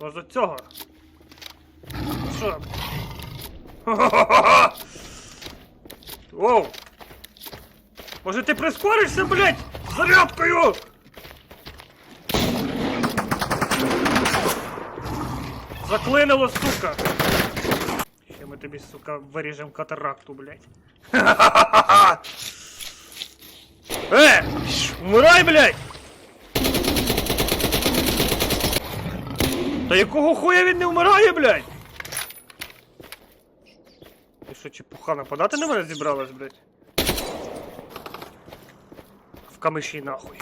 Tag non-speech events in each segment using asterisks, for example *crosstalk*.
Ось до цього. Що? Воу! Може ти прискоришся, блядь, зарядкою? Заклинило, сука! Ще ми тобі, сука, виріжемо катаракту, блядь. *laughs* Е! ш, Вмирай, блядь! Якого хуя він не вмирає, блядь? Ти що, чепуха нападати на мене зібралась, блядь? В камиші нахуй.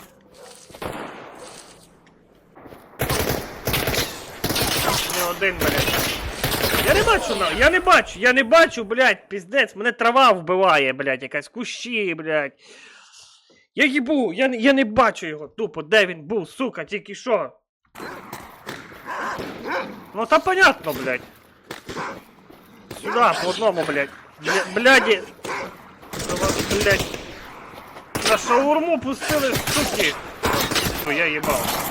Не один, блядь. Я не бачу, на... я не бачу, я не бачу, блядь, піздець, мене трава вбиває, блядь, якась кущі, блядь. Я їбу, я, я не бачу його тупо, де він був, сука, тільки що. Ну та понятно, блядь. Сюда, по одному, блядь. Бля, бляді. Блядь. На шаурму пустили, суки. Фу, я їбав.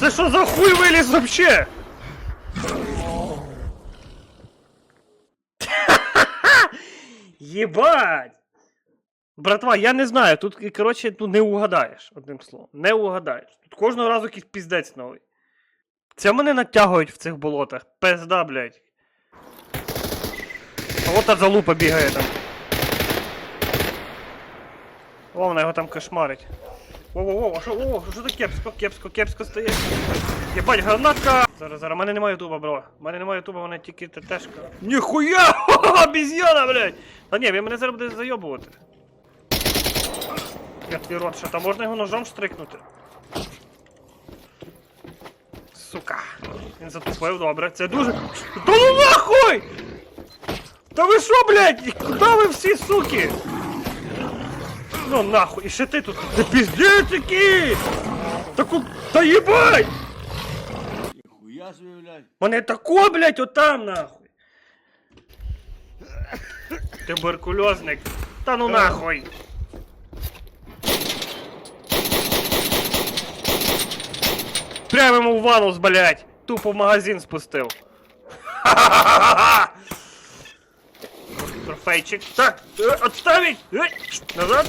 Це що за хуй виліз вообще? *laughs* Єбать! Братва, я не знаю, тут, коротше, ну, не угадаєш, одним словом. Не угадаєш. Тут кожного разу якийсь піздець новий. Це мене натягують в цих болотах. Пизда, блядь. А от та залупа бігає там. О, вона його там кошмарить. Воу-воу-воу, що, о, що так кепсько, кепсько, кепсько стоїть. Єбать, гранатка! Зараз, зараз, в мене немає ютуба, бро. У мене немає ютуба, у мене тільки ТТшка. Ніхуя! *laughs* Обіз'яна, блядь! Та ні, він мене зараз буде зайобувати. Я твій рот, що там можна його ножом штрикнути? Сука. Він затупив, добре. Це дуже. Та ну нахуй! Та ви що, блядь? Куди ви всі, суки? Ну нахуй, і ще ти тут. Ти піздець який! Таку. Та їбать! Хуя собі, блядь. Мене тако, блядь, отам нахуй. Туберкульозник. Та ну нахуй. Прямо йому в ванус, блядь. Тупо в магазин спустив. Ха-ха-ха-ха-ха! Трофейчик. Так, э, отставить! Э, назад!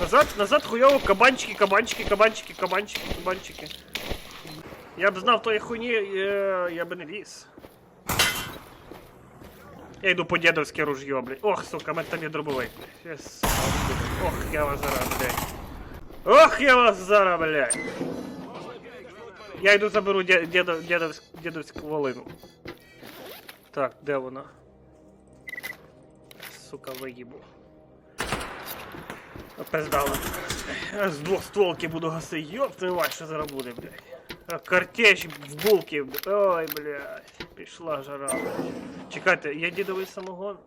Назад, назад, хуёво, кабанчики, кабанчики, кабанчики, кабанчики, кабанчики. Я б знав тої хуйні, е, я би не ліз. Я йду по дедовське ружьо, блядь. Ох, сука, мене там є дробовик. блядь. Щас. Ох, я вас зараз, блядь. Ох, я вас зараз, блядь. Я йду заберу дє- дєдо- дєдовськ- дєдовську волину. Так, де вона? Сука, виїбу. Опиздала. Я з двох стволки буду гасити. Йоп, твою мать, що зараз буде, блядь. Картеч в булки. б- Ой, блядь. Пішла жара, блядь. Чекайте, я дідовий самогон.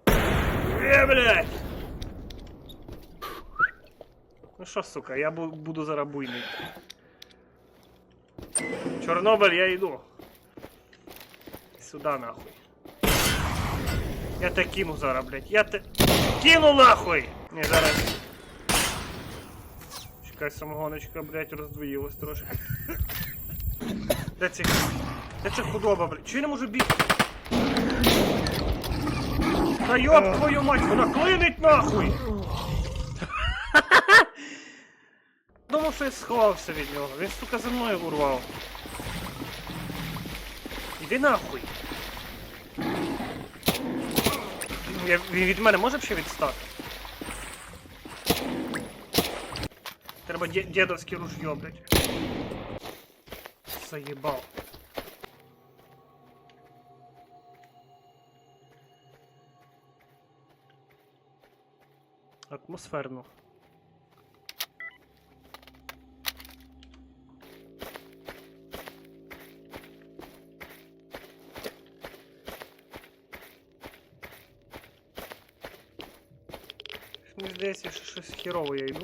Е, блядь. Ну що, сука, я буду зараз буйний. Чорнобиль, я йду. Сюда нахуй. Я те кину зараз, блядь. Я те. Кину нахуй! Не, зараз. Чекай, самогоночка, блядь, роздвоїлась трошки. Де це? Де це худоба, блядь? Чого я не можу бігти? Та йоп твою мать, вона клинить нахуй! Думав, що я сховався від нього. Він, сука, за мною урвав. Іди нахуй. Я, він від мене може б ще відстати? Треба дє- дєдовське ружьо, блядь. Заєбав. Атмосферно. Мені здається, що щось хірово я йду.